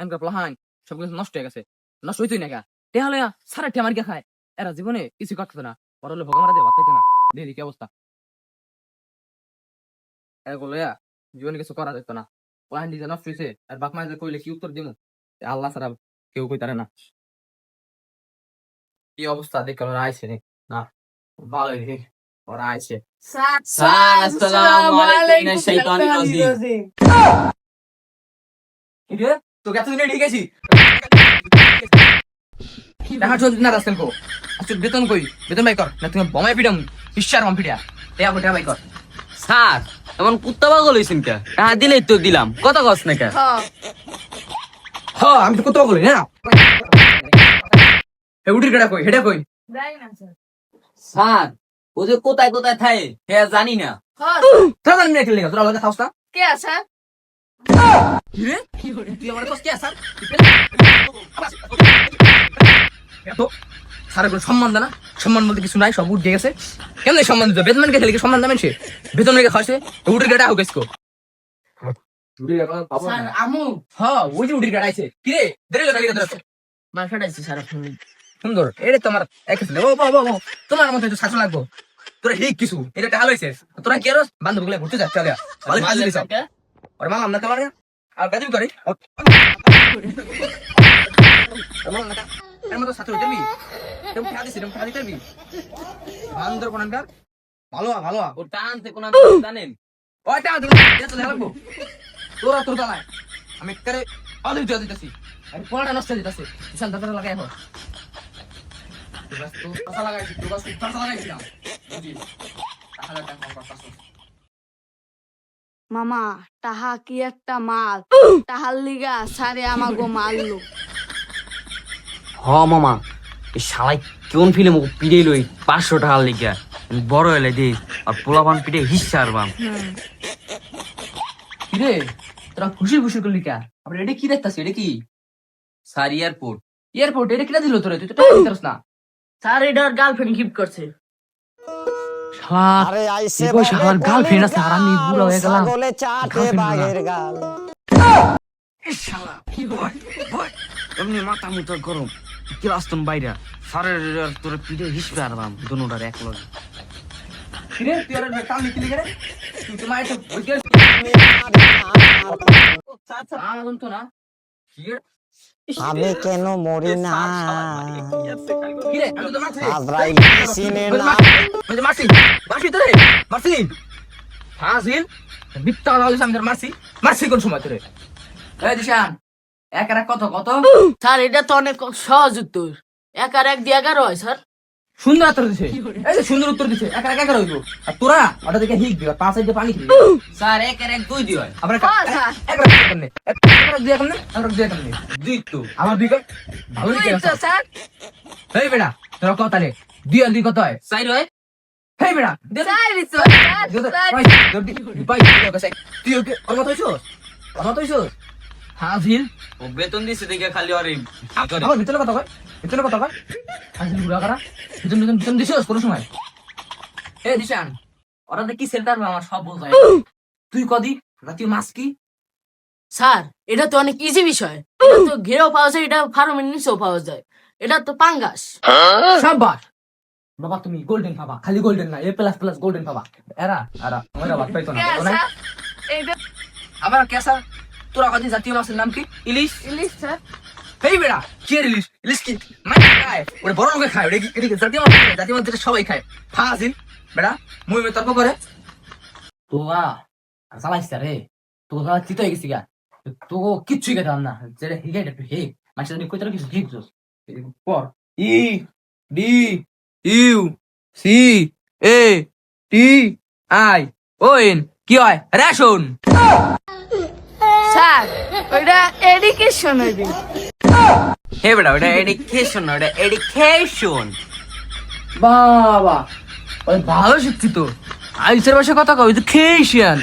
এমকা প্লাহান নষ্ট হয়ে গেছে। নষ্ট হইতই না গা সারা টেমার গিয়া খায়। এরা জীবনে কিছু করতে না। পরলে দিয়ে ভাত না। দেখি কি অবস্থা এগুলো জীবনে কিছু করা যেত না। প্লাহান নিজে নষ্ট হয়েছে আর বাপ মায়ের কইলে কি উত্তর দিব আল্লাহ ছাড়া কেউ কইতারে না। কি অবস্থা? দেখে ওরা আইছে না ভালোই রে ওরা আইছে। স্যার স্যার, আলাইকুম শাইতানির রাজিম। কিরে তোকে এতদিনে ঠিক আছি দেখা চলতে না রাস্তাল কো আচ্ছা বেতন কই? বেতন বাই কর। না তুমি বমাই পিটাম ঈশ্বর বম পিটা টেয়া কো টেয়া কর। স্যার এমন কুত্তা পাগল হয়েছেন কে? টাকা দিলেই তো দিলাম। কত কস না কে? হ্যাঁ আমি তো কত বলি না হে উঠির কেডা কই? হেডা কই? যাই না স্যার স্যার ও যে কোথায় কোথায় থাকে হে জানি না। হ্যাঁ তোরা জানি না খেলে তোরা লগে থাকস না? কে আছে? কি রে তুই আমার কস কি এত সারা কোনো সম্মান দেয় না। সম্মান বলতে কিছু নাই সব উঠ গেছে। কেমন সম্মান দিত বেতন কে খেলে সম্মান দেবেন সে? বেতন রেখে খাসে উঠের গেটা হোক এসকো আমু। হ্যাঁ ওই যে দেরি লাগে মার স্যার সুন্দর এটা তোমার এক ও বাবা বাবা তোমার মতো একটু শাসন লাগবো। তোরা ঠিক কিছু এটা টাকা লইছে তোরা কি আর বান্ধবগুলো ঘুরতে যাচ্ছে ভালো ওর মামা আমরা কামারে আর কাজ করে? এর মতো ছাত্র দেবি তুমি টাকা দিছি তুমি টাকা দিতে পারবি বান্দর কোনকার ভালো ভালো। ও টানতে কোন জানেন টাকা দিবি এটা তো লাগবো তোরা তোর দালাই আমি করে অলিভ দিয়ে দিতেছি। আমি পড়াটা নষ্ট দিতেছি কিষান দাদা লাগাই এখন। তুই বাস তুই পাশা লাগাইছি তুই বাস তুই পাশা লাগাইছিলাম। বুঝি তাহলে টাকা পাশা মামা তাহা কি একটা মাল তাহার লিগা সারে আমাগো মারলো হ মামা এই শালাই কোন ফিল্ম পিড়ে লই পাঁচশো টাকার লিগা? বড় হলে দে আর পোলাপান পিঠে হিসা আরবাম হুম। কিরে তোরা খুশি খুশি করলি কে? আবার এটা কি দেখতাছিস? এটা কি? Sir airport. এয়ারপোর্ট এটা কিনা দিল তোরে? তুই তো টাকা দিতে না। স্যার এটার গার্লফ্রেন্ড গিফট করছে। শালা। আরে আইসে বয়সে আমার girlfriend আছে, আর আমি বুড়ো হয়ে গেলাম। ছাগলে চাটে। বাঘের গাল। শালা এমনি মাথা মুথা গরম। ক্লাস তুমি বাইরা? স্যারের আর তোর পিঠে হিসবে আরবাম দুটার এক লগে। কিরে তুই আর কাম নিতে গেলে তুই তো মায়ের তো বসে তো না। আমি কেন মরি না? আজরাইল মারছি। মারছি তোরে মারছি। মিথ্যা কথা বলিস আমি তোরে মারছি। মারছি কোন সময় তোরে? এই দিশান এক আর এক কত কত? স্যার এটা তো অনেক সহজ উত্তর। এক আর এক দিয়ে এগারো হয় স্যার। সুন্দর উত্তর দিছে। এই যে সুন্দর উত্তর দিছে এক এক এগারো আর তোরা ওটা দেখে হিক দিবা পাঁচ সাইডে পানি খেলি স্যার এক আর এক দুই দিও। আবার এক হ্যাঁ, এক এক দুই তো। আমার দুই কর। ভালো দুই লিখে তো স্যার। হেই বেটা তোরা কত তাহলে? দুই আর দুই কত হয়? সাইড হয়। হেই বেটা। স্যার তো দে দে। স্যার পাই, দে দে। পাই, দে দে। তুই ওকে হইছো হইছো হাজিল ও বেতন দিছে দেখে খালি আরে আমার ভিতরে কথা কয়? ভিতরে কথা কয়? হাজিল বুড়া করা। ভিতরে ভিতরে ভিতরে দিছিস কোনো সময়? এ দিশান ওরা কি সেন্টার আমার সব বলতে। হয় তুই কদি রাতি মাছ কি? স্যার এটা তো অনেক ইজি বিষয়। এটা তো ঘেরেও পাওয়া যায় এটা ফার্মের নিচেও পাওয়া যায়। এটা তো পাঙ্গাস। সাবাস বাবা তুমি গোল্ডেন পাবা খালি গোল্ডেন না এ প্লাস প্লাস গোল্ডেন পাবা। এরা এরা আমার আবার পাইতো না তাই না? এটা আবার কেসা তোরা কদি জাতীয় মাছের নাম কি? ইলিশ? ইলিশ স্যার। হেই বেড়া, কি ইলিশ? ইলিশ কি? মাছ খায়। ওরে বড় লোকে খায়, ওরে কি? এটা জাতীয় মাছ? জাতীয় মাছ যেটা সবাই খায়। ফাজিল বেড়া, মুই মে তর্ক করে। তোরা আর চালাইছ রে। তো তোরা চিত হয়ে গেছি গা। তো কিচ্ছুই খেতাম না। যেটা হিগে একটু হে মাছ জানি কই তোরা কিছু ঠিক পর E, D, U, C, A, T, I, O, N. কি হয়? রেশন স্যার, ওইটা এডুকেশন হইবে। হে বেটা ওটা এডুকেশন না ওটা এডুকেশন বাবা, ওই ভালো শিক্ষিত। আইসের বাসা কথা কয় তো খেয়েছিয়ান